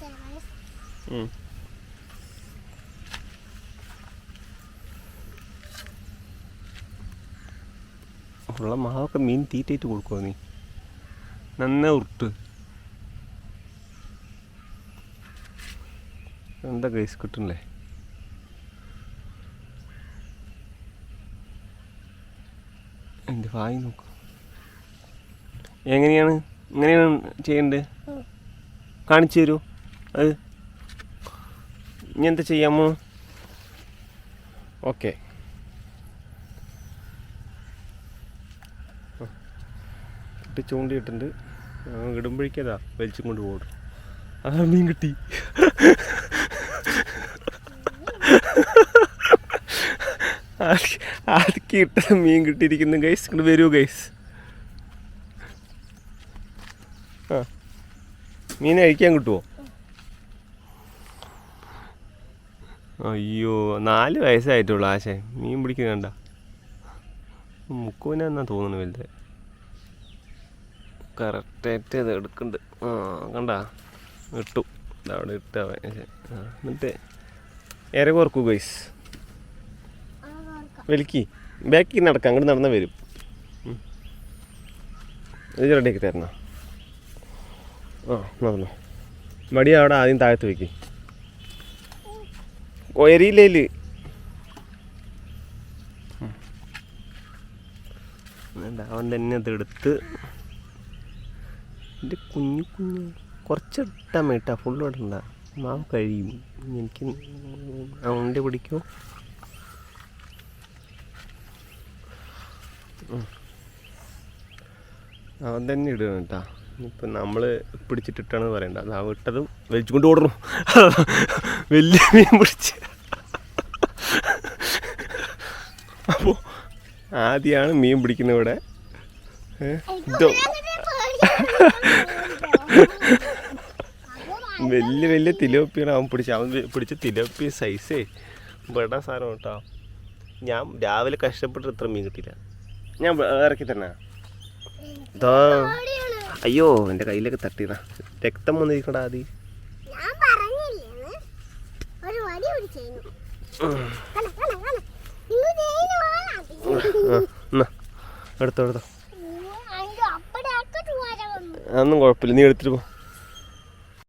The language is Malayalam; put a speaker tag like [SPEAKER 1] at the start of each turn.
[SPEAKER 1] guys.
[SPEAKER 2] ഉള്ള മാവൊക്കെ മീൻ തീറ്റയിട്ട് കൊടുക്കുമോ നീ? നന്ന ഉരുട്ട്. എന്താ ഗൈസ് കിട്ടണില്ലേ എന്റെ വായി നോക്ക്. എങ്ങനെയാണ്? എങ്ങനെയാണ് ചെയ്യേണ്ടത്? കാണിച്ചു തരൂ അത് ഇനി എന്താ ചെയ്യാമോ? ഓക്കെ. ഇട്ട് ചൂണ്ടിയിട്ടുണ്ട് ഇടുമ്പോഴേക്കതാ വലിച്ചും കൊണ്ട് പോകും. ആ മീൻ കിട്ടി. അത് കിട്ട മീൻ കിട്ടിയിരിക്കുന്നു ഗൈസ് ഇങ്ങോട്ട് വരൂ ഗൈസ് ആ. മീൻ കഴിക്കാൻ കിട്ടുമോ അയ്യോ നാല് വയസ്സായിട്ടുള്ളൂ ആശേ. മീൻ പിടിക്കുന്ന കണ്ട. മുക്കുവിനെന്നാ തോന്നുന്നു വലുത്. കറക്റ്റായിട്ട് ഇത് എടുക്കുന്നുണ്ട്. ആ കണ്ട? ഇട്ടു. അവിടെ ഇട്ട എന്നിട്ട് ഏറെ കുറക്കൂ ഗൈസ് വലിക്കി. ബാക്കി നടക്കാം. അങ്ങോട്ട് നടന്നാൽ വരും. ഇത് റെഡിയാക്കി തരണോ? ആ നടന്നോ. മടി അവിടെ ആദ്യം താഴത്ത് വെക്ക്. എരിയില്ലേൽ അവൻ തന്നെ അതെടുത്ത് എന്റെ കുഞ്ഞു കുഞ്ഞു കുറച്ചിട്ടാൽ മേട്ടാ ഫുള്ള് ഇടണ്ട. മാവ് കഴിയും. എനിക്ക് അവന്റെ പിടിക്കോ. അവൻ തന്നെ ഇടണം കേട്ടാ. ഇപ്പം നമ്മൾ പിടിച്ചിട്ടിട്ടാണ് പറയണ്ട. അത് ആ ഇട്ടതും വലിച്ചുകൊണ്ട് ഓടണം വലിയ മീൻ പിടിച്ച്. ആദ്യമാണ് മീൻ പിടിക്കുന്നത് ഇവിടെ. വലിയ വലിയ തിലോപ്പിയാണ് അവൻ പിടിച്ച. അവൻ പിടിച്ച തിലോപ്പി സൈസേ വിടാൻ സാധനം കേട്ടോ. ഞാൻ രാവിലെ കഷ്ടപ്പെട്ട് ഇത്ര മീൻ കിട്ടിയില്ല. ഞാൻ ഇറക്കി തന്നെ. ഇതാ. അയ്യോ എന്റെ കയ്യിലൊക്കെ തട്ടിയതാ. രക്തം വന്നിരിക്കടാ ആദ്യം. എന്നാ എടുത്തോ എടുത്തോ.
[SPEAKER 1] അന്നും
[SPEAKER 2] അതൊന്നും കുഴപ്പമില്ല. നീ എടുത്തിട്ട് പോ.